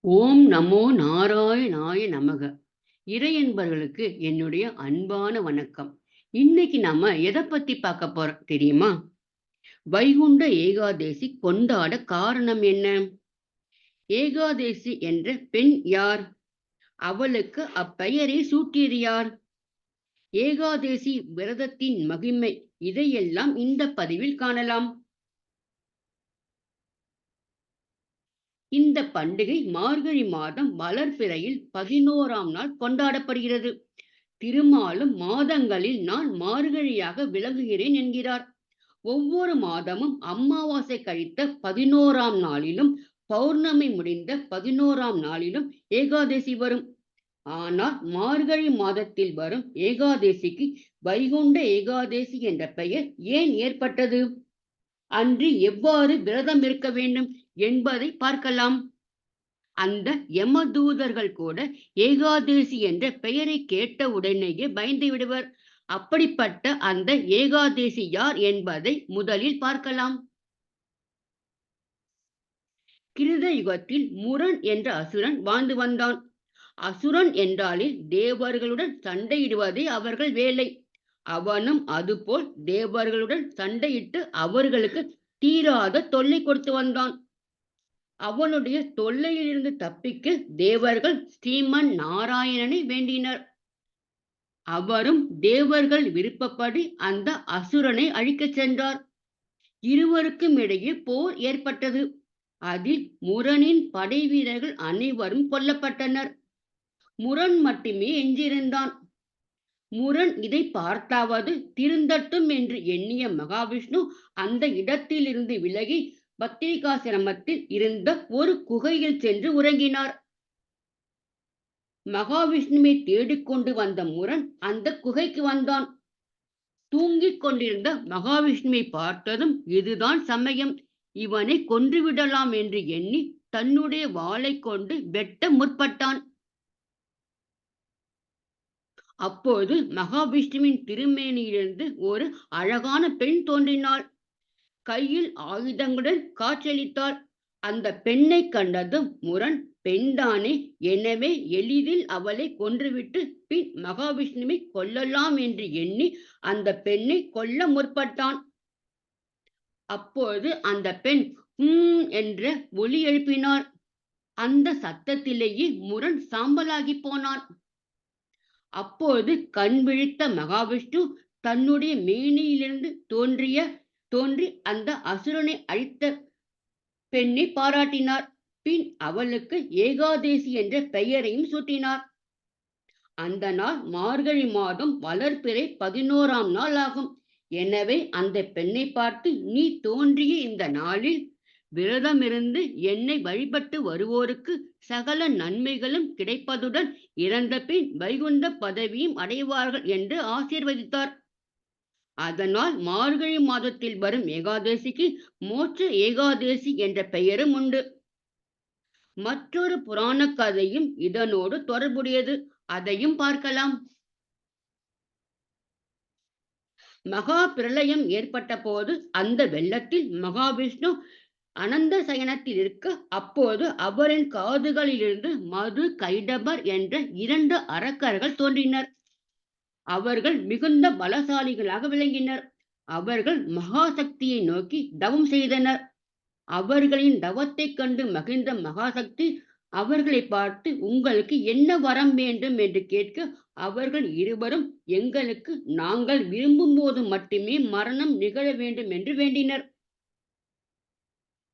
ஓம் நமோ நாராயணாய நமக. இறை என்பவர்களுக்கு என்னுடைய அன்பான வணக்கம். இன்னைக்கு நாம எதை பத்தி பார்க்க போறோம் தெரியுமா? வைகுண்ட ஏகாதேசி கொண்டாட காரணம் என்ன? ஏகாதேசி என்ற பெண் யார்? அவளுக்கு அப்பெயரை சூட்டியது யார்? ஏகாதேசி விரதத்தின் மகிமை இதையெல்லாம் இந்த பதிவில் காணலாம். இந்த பண்டிகை மார்கழி மாதம் வளர்பிறையில் பதினோராம் நாள் கொண்டாடப்படுகிறது. திருமாலும் மாதங்களில் நான் மார்கழியாக விளங்குகிறேன் என்கிறார். ஒவ்வொரு மாதமும் அமாவாசை கழித்த பதினோராம் நாளிலும் பௌர்ணமி முடிந்த பதினோராம் நாளிலும் ஏகாதசி வரும். ஆனால் மார்கழி மாதத்தில் வரும் ஏகாதசிக்கு வைகுண்ட ஏகாதசி என்ற பெயர் ஏன் ஏற்பட்டது? அன்று எவ்வாறு விரதம் இருக்க வேண்டும்? என்பதை பார்க்கலாம். அந்த யமதூதர்கள் கூட ஏகாதேசி என்ற பெயரை கேட்ட உடனேயே பயந்து விடுவர். அப்படிப்பட்ட அந்த ஏகாதேசி யார் என்பதை முதலில் பார்க்கலாம். கிருத யுகத்தில் முரண் என்ற அசுரன் வாழ்ந்து வந்தான். அசுரன் என்றாலே தேவர்களுடன் சண்டையிடுவதே அவர்கள் வேலை. அவனும் அதுபோல் தேவர்களுடன் சண்டையிட்டு அவர்களுக்கு தீராத தொல்லை கொடுத்து வந்தான். அவனுடைய தொல்லையிலிருந்து தப்பிக்க தேவர்கள் ஸ்ரீமன் நாராயணனை வேண்டினர். அவரும் தேவர்கள் விருப்பப்படி அந்த அசுரனை அழிக்கச் சென்றார். இருவருக்கும் இடையே போர் ஏற்பட்டது. அதில் முரணின் படை வீரர்கள் அனைவரும் கொல்லப்பட்டனர். முரண் மட்டுமே எஞ்சியிருந்தான். முரண் இதை பார்த்தாவது திருந்தட்டும் என்று எண்ணிய மகாவிஷ்ணு அந்த இடத்திலிருந்து விலகி பத்திரிகாசிரமத்தில் இருந்த ஒரு குகையில் சென்று உறங்கினார். மகாவிஷ்ணுவை தேடிக்கொண்டு வந்த முரண் அந்த குகைக்கு வந்தான். தூங்கிக் கொண்டிருந்த மகாவிஷ்ணுவை பார்த்ததும் இதுதான் சமயம் இவனை கொன்றுவிடலாம் என்று எண்ணி தன்னுடைய வாளை கொண்டு வெட்ட முற்பட்டான். அப்போது மகாவிஷ்ணுவின் திருமேனியிலிருந்து ஒரு அழகான பெண் தோன்றினாள். கையில் ஆயுதங்களுடன் காற்றளித்தாள். அந்த பெண்ணை கண்டதும் முரண் பெண்தானே எனவே எளிதில் அவளை கொன்றுவிட்டு பின் மகாவிஷ்ணுவை கொல்லலாம் என்று எண்ணி அந்த பெண்ணை கொல்ல முற்பட்டான். அப்போது அந்த பெண் உம் என்ற ஒலி எழுப்பினார் அந்த சத்தத்திலேயே முரண் சாம்பலாகி போனான். அப்போது கண் விழித்த மகாவிஷ்ணு தன்னுடைய மேனியிலிருந்து தோன்றிய தோன்றி அந்த அசுரனை அழித்த பெண்ணை பாராட்டினார். பின் அவளுக்கு ஏகாதேசி என்ற பெயரையும் சூட்டினார். அந்த நாள் மார்கழி மாதம் வளர்பிறை பதினோராம் நாள் ஆகும். எனவே அந்த பெண்ணை பார்த்து நீ தோன்றிய இந்த நாளில் விரதமிருந்து என்னை வழிபட்டு வருவோருக்கு சகல நன்மைகளும் கிடைப்பதுடன் இறந்த பின் வைகுண்ட பதவியும் அடைவார்கள் என்று ஆசீர்வதித்தார். அதனால் மார்கழி மாதத்தில் வரும் ஏகாதசிக்கு மோட்ச ஏகாதசி என்ற பெயரும் உண்டு. மற்றொரு புராண கதையும் இதனோடு தொடர்புடையது. அதையும் பார்க்கலாம். மகா பிரளயம் ஏற்பட்ட போது அந்த வெள்ளத்தில் மகாவிஷ்ணு அனந்த சயனத்தில் இருக்க அப்போது அவரின் காதுகளிலிருந்து மது கைடபர் என்ற இரண்டு அரக்கர்கள் தோன்றினர். அவர்கள் மிகுந்த பலசாலிகளாக விளங்கினர். அவர்கள் மகாசக்தியை நோக்கி தவம் செய்தனர். அவர்களின் தவத்தைக் கண்டு மகிழ்ந்த மகாசக்தி அவர்களை பார்த்து உங்களுக்கு என்ன வரம் வேண்டும்? என்று கேட்க அவர்கள் இருவரும் எங்களுக்கு நாங்கள் விரும்பும் போது மட்டுமே மரணம் நிகழ வேண்டும் என்று வேண்டினர்.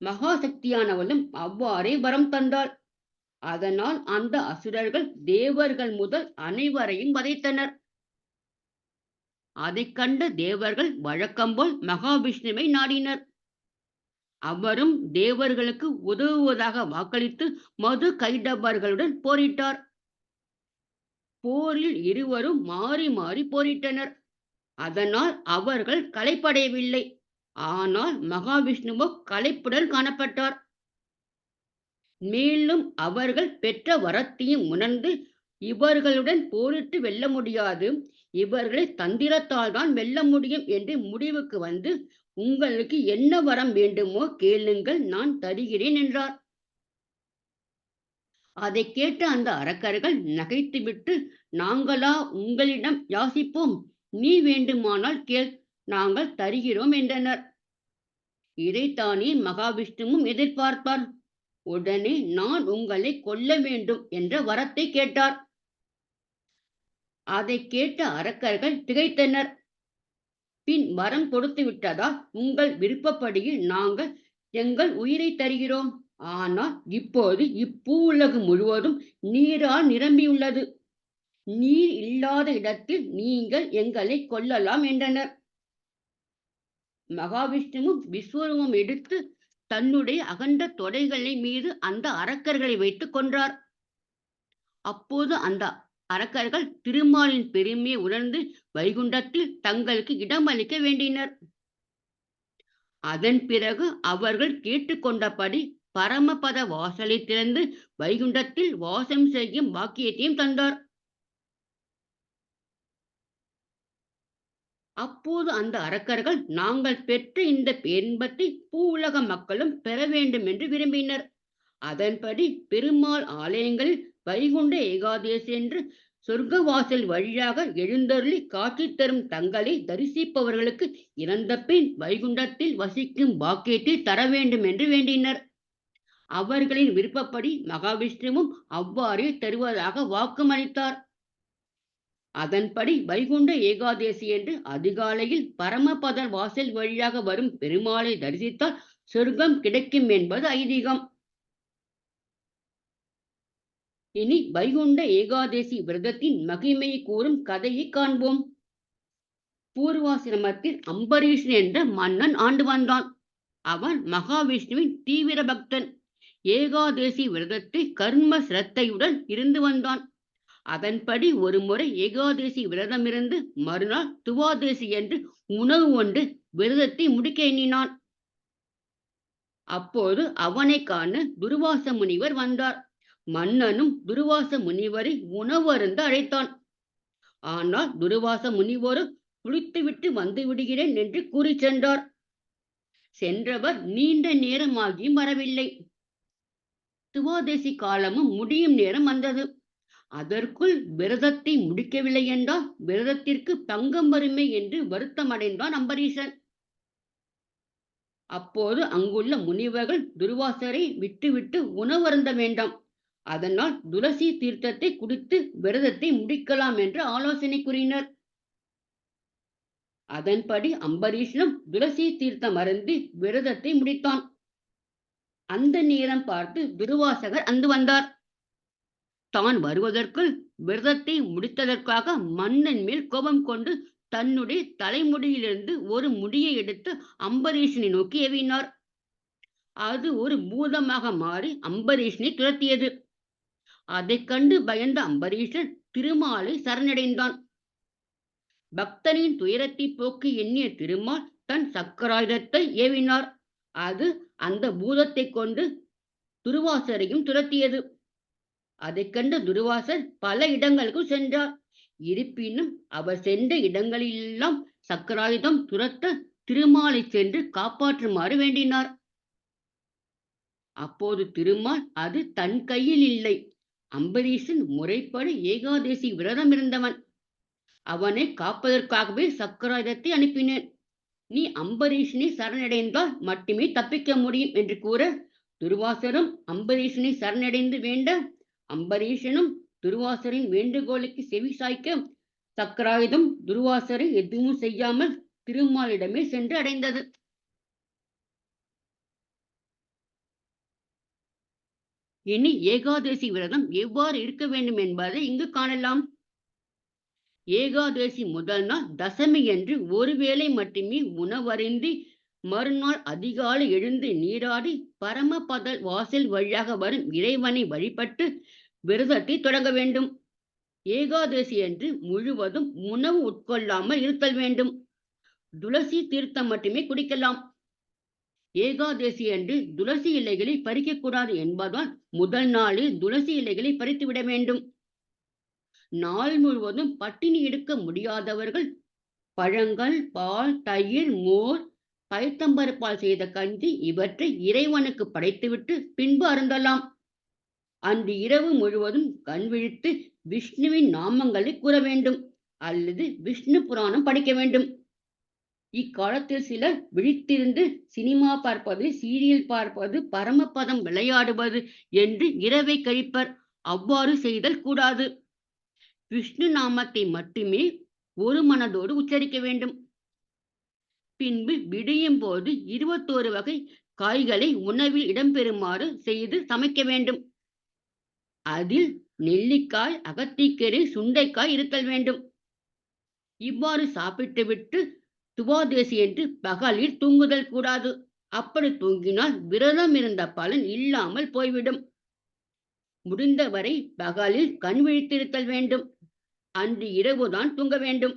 மகாசக்தியானவளும் அவ்வாறே வரம் தந்தாள். அதனால் அந்த அசுரர்கள் தேவர்கள் முதல் அனைவரையும் வதைத்தனர். அதை கண்ட தேவர்கள் வழக்கம்போல் மகாவிஷ்ணுவை நாடினர். அவரும் தேவர்களுக்கு உதவுவதாக வாக்களித்து மது கைடபர்களுடன் போரிட்டார். போரில் இருவரும் மாறி மாறி போரிட்டனர். அதனால் அவர்கள் களைப்படையவில்லை. ஆனால் மகாவிஷ்ணுவோ களைப்புடன் காணப்பட்டார். மேலும் அவர்கள் பெற்ற வரத்தையும் உணர்ந்து இவர்களுடன் போரிட்டு வெல்ல முடியாது. இவர்களை தந்திரத்தால் தான் வெல்ல முடியும் என்று முடிவுக்கு வந்து உங்களுக்கு என்ன வரம் வேண்டுமோ கேளுங்கள் நான் தருகிறேன் என்றார். அதைக் கேட்ட அந்த அரக்கர்கள் நகைத்துவிட்டு நாங்களா உங்களிடம் யாசிப்போம். நீ வேண்டுமானால் கேள் நாங்கள் தருகிறோம் என்றனர். இதைத்தானே மகாவிஷ்ணுவும் எதிர்பார்ப்பார். உடனே நான் உங்களை கொல்ல வேண்டும் என்ற வரத்தை கேட்டார். அதை கேட்ட அரக்கர்கள் திகைத்தனர். பின் வரம் கொடுத்து விட்டதால் உங்கள் விருப்பப்படியில் நாங்கள் எங்கள் உயிரை தருகிறோம். ஆனால் இப்போது இப்பூ உலகம் முழுவதும் நீரால் நிரம்பியுள்ளது. நீர் இல்லாத இடத்தில் நீங்கள் எங்களை கொல்லலாம் என்றனர். மகாவிஷ்ணுவும் விஸ்வரூபம் எடுத்து தன்னுடைய அகண்ட தொடைகளை மீது அந்த அரக்கர்களை வைத்து கொன்றார். அப்போது அந்த அரக்கர்கள் திருமாலின் பெருமையை உணர்ந்து வைகுண்டத்தில் தங்களுக்கு இடம் அளிக்க வேண்டினர். அதன் பிறகு அவர்கள் கேட்டுக்கொண்டபடி பரமபத வாசலை திறந்து வைகுண்டத்தில் வாசம் செய்யும் வாக்கியத்தையும் தந்தார். அப்போது அந்த அரக்கர்கள் நாங்கள் பெற்ற இந்த பேரின்பத்தை பூவுலக மக்களும் பெற வேண்டும் என்று விரும்பினர். அதன்படி பெருமாள் ஆலயங்களில் வைகுண்ட ஏகாதேசி என்று சொர்க்கவாசல் வழியாக எழுந்தருளி காட்சி தரும் தங்களை தரிசிப்பவர்களுக்கு இறந்த பின் வைகுண்டத்தில் வசிக்கும் பாக்கியத்தை தர வேண்டும் என்று வேண்டினர். அவர்களின் விருப்பப்படி மகாவிஷ்ணுவும் அவ்வாறே தருவதாக வாக்குமளித்தார். அதன்படி வைகுண்ட ஏகாதேசி என்று அதிகாலையில் பரமபதர் வாசல் வழியாக வரும் பெருமாளை தரிசித்தால் சொர்க்கம் கிடைக்கும் என்பது ஐதீகம். இனி வைகுண்ட ஏகாதேசி விரதத்தின் மகிமையை கூறும் கதையை காண்போம். பூர்வாசிரமத்தில் அம்பரீஷன் என்ற மன்னன் ஆண்டு வந்தான். அவன் மகாவிஷ்ணுவின் தீவிர பக்தன். ஏகாதேசி விரதத்தை கர்ம சிரத்தையுடன் இருந்து வந்தான். அதன்படி ஒரு முறை ஏகாதேசி விரதமிருந்து மறுநாள் துவாதேசி என்று உணவு ஒன்று விரதத்தை முடிக்க எண்ணினான். அப்போது அவனை காண துருவாச முனிவர் வந்தார். மன்னனும் துருவாச முனிவரை உணவருந்த அழைத்தான். ஆனால் துருவாச முனிவரும் குளித்துவிட்டு வந்து விடுகிறேன் என்று கூறி சென்றார். சென்றவர் நீண்ட நேரமாகியும் வரவில்லை. துவாதேசி காலமும் முடியும் நேரம் வந்தது. அதற்குள் விரதத்தை முடிக்கவில்லை என்றால் விரதத்திற்கு தங்கம் வருமே என்று வருத்தம் அடைந்தான் அம்பரீஷன் அப்போது அங்குள்ள முனிவர்கள் துர்வாசரை விட்டுவிட்டு உணவருந்த வேண்டாம். அதனால் துளசி தீர்த்தத்தை குடித்து விரதத்தை முடிக்கலாம் என்று ஆலோசனை கூறினர். அதன்படி அம்பரீஷனும் துளசி தீர்த்தம் அருந்தி விரதத்தை முடித்தான். அந்த நேரம் பார்த்து துருவாசகர் அந்து வந்தார். தான் வருவதற்குள் விரதத்தை முடித்ததற்காக மன்னன் மேல் கோபம் கொண்டு தன்னுடைய தலைமுடியிலிருந்து ஒரு முடியை எடுத்து அம்பரீஷனை நோக்கி எவினார் அது ஒரு பூதமாக மாறி அம்பரீஷனை துரத்தியது. அதைக் கண்டு பயந்த அம்பரீஷன் திருமாலை சரணடைந்தான். பக்தனின் துயரத்தை போக்கு எண்ணிய திருமால் தன் சக்கராயுதத்தை ஏவினார். அது அந்த பூதத்தை கொண்டு துருவாசரையும் துரத்தியது. அதை கண்டு துருவாசர் பல இடங்களுக்கும் சென்றார். இருப்பினும் அவர் சென்ற இடங்களிலெல்லாம் சக்கராயுதம் துரத்த திருமாலை சென்று காப்பாற்றுமாறு வேண்டினார். அப்போது திருமால் அது தன் கையில் இல்லை. அம்பரீஷன் முறைப்படி ஏகாதேசி விரதம் இருந்தவன். அவனை காப்பதற்காகவே சக்கராயுதத்தை அனுப்பினேன். நீ அம்பரீஷனை சரணடைந்தால் மட்டுமே தப்பிக்க முடியும் என்று கூற துர்வாசரும் அம்பரீஷனை சரணடைந்து வேண்ட அம்பரீஷனும் துர்வாசரின் வேண்டுகோளுக்கு செவி சாய்க்க சக்கராயுதம் துர்வாசரை எதுவும் செய்யாமல் திருமாலிடமே சென்று அடைந்தது. இனி ஏகாதசி விரதம் எவ்வாறு இருக்க வேண்டும் என்பதை இங்கு காணலாம். ஏகாதசி முதல் நாள் தசமி என்று ஒருவேளை மட்டுமே உணவருந்தி மறுநாள் அதிகாலை எழுந்து நீராடி பரமபதல் வாசல் வழியாக வரும் இறைவனை வழிபட்டு விரதத்தை தொடங்க வேண்டும். ஏகாதசி என்று முழுவதும் உணவு உட்கொள்ளாமல் இருத்தல் வேண்டும். துளசி தீர்த்தம் மட்டுமே குடிக்கலாம். ஏகாதசி அன்று துளசி இலைகளை பறிக்கக்கூடாது என்பதால் முதல் நாளில் துளசி இலைகளை பறித்து விட வேண்டும். நாள் முழுவதும் பட்டினி எடுக்க முடியாதவர்கள் பழங்கள் பால் தயிர் மோர் பயத்தம்பருப்பால் செய்த கஞ்சி இவற்றை இறைவனுக்கு படைத்துவிட்டு பின்பு அருந்தலாம். அன்று இரவு முழுவதும் கண் விழித்து விஷ்ணுவின் நாமங்களை கூற வேண்டும் அல்லது விஷ்ணு புராணம் படிக்க வேண்டும். இக்காலத்தில் சிலர் விழித்திருந்து சினிமா பார்ப்பது சீரியல் பார்ப்பது பரமபதம் விளையாடுவது என்று இரவை கழிப்பர். அவ்வாறு செய்தல் கூடாது. விஷ்ணு நாமத்தை மட்டுமே ஒரு மனதோடு உச்சரிக்க வேண்டும். பின்பு விடியும் போது இருபத்தோரு வகை காய்களை உணவில் இடம்பெறுமாறு செய்து சமைக்க வேண்டும். அதில் நெல்லிக்காய் அகத்திக்கீரை சுண்டைக்காய் இருத்தல் வேண்டும். இவ்வாறு சாப்பிட்டுவிட்டு துவாதேசி என்று பகலில் தூங்குதல் கூடாது. அப்படி தூங்கினால் விரதம் இருந்த பலன் இல்லாமல் போய்விடும். முடிந்தவரை பகலில் கண் விழித்திருத்தல் வேண்டும். அன்று இரவுதான் தூங்க வேண்டும்.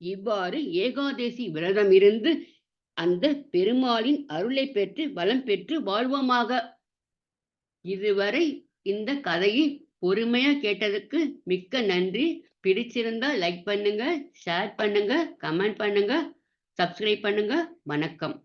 இவ்வாறு ஏகாதேசி விரதம் இருந்து அந்த பெருமாளின் அருளை பெற்று வளம் பெற்று வாழ்வோமாக. இதுவரை இந்த கதையை பொறுமையா கேட்டதுக்கு மிக்க நன்றி. பிடிச்சிருந்தா லைக் பண்ணுங்க ஷேர் பண்ணுங்க கமெண்ட் பண்ணுங்க சப்ஸ்கிரைப் பண்ணுங்க. வணக்கம்.